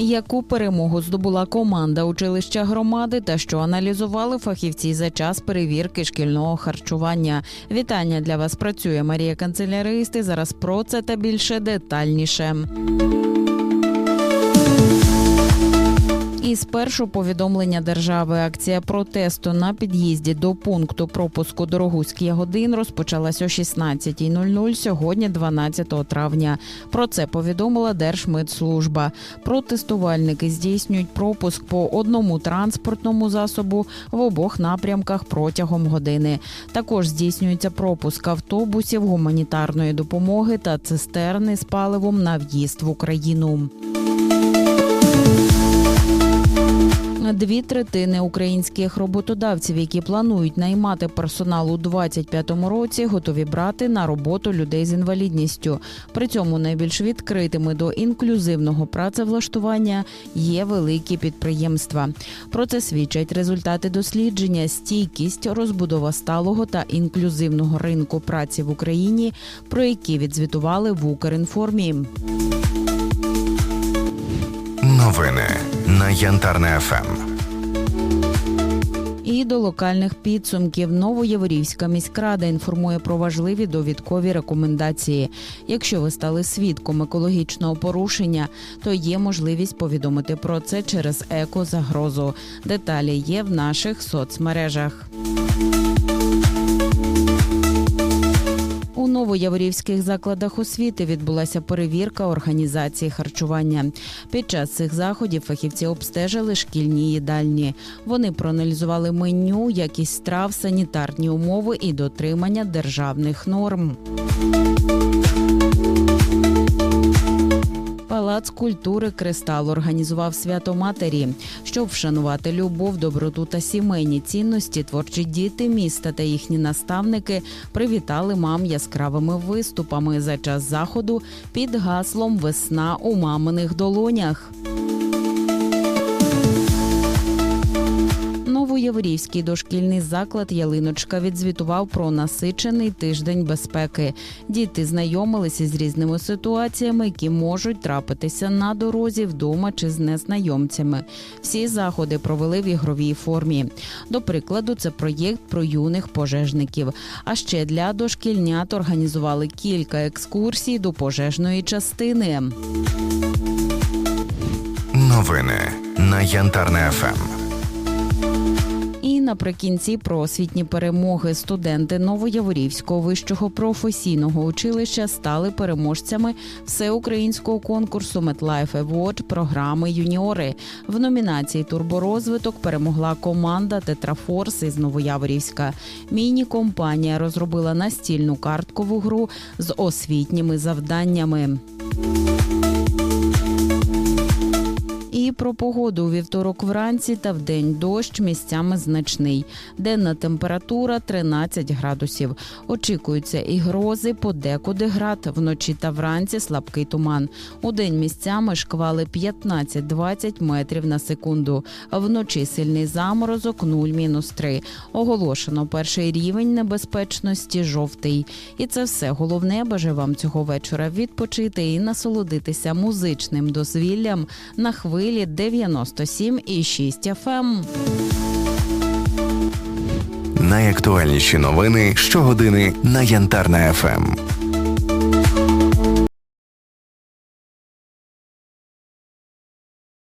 Яку перемогу здобула команда училища громади та що аналізували фахівці за час перевірки шкільного харчування? Вітання для вас працює Марія Канцеляристи. Зараз про це та більше детальніше. І спершу повідомлення держави акція протесту на під'їзді до пункту пропуску Дорогуський Ягодин розпочалась о 16.00 сьогодні, 12 травня. Про це повідомила Держмитслужба. Протестувальники здійснюють пропуск по одному транспортному засобу в обох напрямках протягом години. Також здійснюється пропуск автобусів, гуманітарної допомоги та цистерни з паливом на в'їзд в Україну. Дві третини українських роботодавців, які планують наймати персонал у 2025 році, готові брати на роботу людей з інвалідністю. При цьому найбільш відкритими до інклюзивного працевлаштування є великі підприємства. Про це свідчать результати дослідження, стійкість, розбудова сталого та інклюзивного ринку праці в Україні, про які відзвітували в Укрінформі. Новини на Янтарне ФМ. І до локальних підсумків Новоєворівська міськрада інформує про важливі довідкові рекомендації. Якщо ви стали свідком екологічного порушення, то є можливість повідомити про це через екозагрозу. Деталі є в наших соцмережах. У новояворівських закладах освіти відбулася перевірка організації харчування. Під час цих заходів фахівці обстежили шкільні їдальні. Вони проаналізували меню, якість страв, санітарні умови і дотримання державних норм. Палац культури Кристал організував свято матері, щоб вшанувати любов, доброту та сімейні цінності. Творчі діти міста та їхні наставники привітали мам яскравими виступами за час заходу під гаслом Весна у маминих долонях. Новоєврівський дошкільний заклад Ялиночка відзвітував про насичений тиждень безпеки. Діти знайомилися з різними ситуаціями, які можуть трапитися на дорозі вдома чи з незнайомцями. Всі заходи провели в ігровій формі. До прикладу, це проєкт про юних пожежників. А ще для дошкільнят організували кілька екскурсій до пожежної частини. Новини на Янтарне ФМ. Наприкінці про освітні перемоги студенти Новояворівського вищого професійного училища стали переможцями всеукраїнського конкурсу MetLife Award програми Юніори. В номінації Турборозвиток перемогла команда Тетрафорс із Новояворівська. Міні-компанія розробила настільну карткову гру з освітніми завданнями. Про погоду у вівторок вранці та вдень дощ місцями значний. Денна температура 13 градусів. Очікуються і грози, подекуди град, вночі та вранці слабкий туман. У день місцями шквали 15-20 метрів на секунду. Вночі сильний заморозок 0-3. Оголошено перший рівень небезпечності жовтий. І це все головне. Бажаю вам цього вечора відпочити і насолодитися музичним дозвіллям на хвилі 97,6 FM. Найактуальніші новини щогодини на Янтарне ФМ.